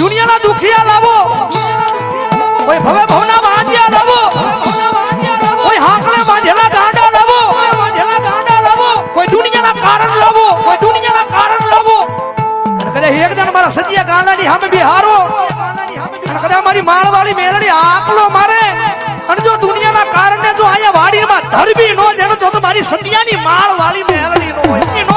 દુનિયાના દુખિયા લાવો. કોઈ ભવે ભવના વાંધિયા લાવો. કોઈ હાંકલે બાંધેલા ગાંડા લાવો. બાંધેલા ગાંડા લાવો કોઈ દુનિયાના કારણ લાવો. કોઈ દુનિયાના કારણ લાવો. અને કદા એક દાન મારા સદિયા ગાંડાની સામે બિહારો. અને કદા મારી માળવાળી મેલડી આકલો મારે. અને જો દુનિયાના કારણે જો અહીંયા વાડીમાં ધરબી નો જણો તો મારી સદિયાની માળવાળી મેલડી નો હોય. નો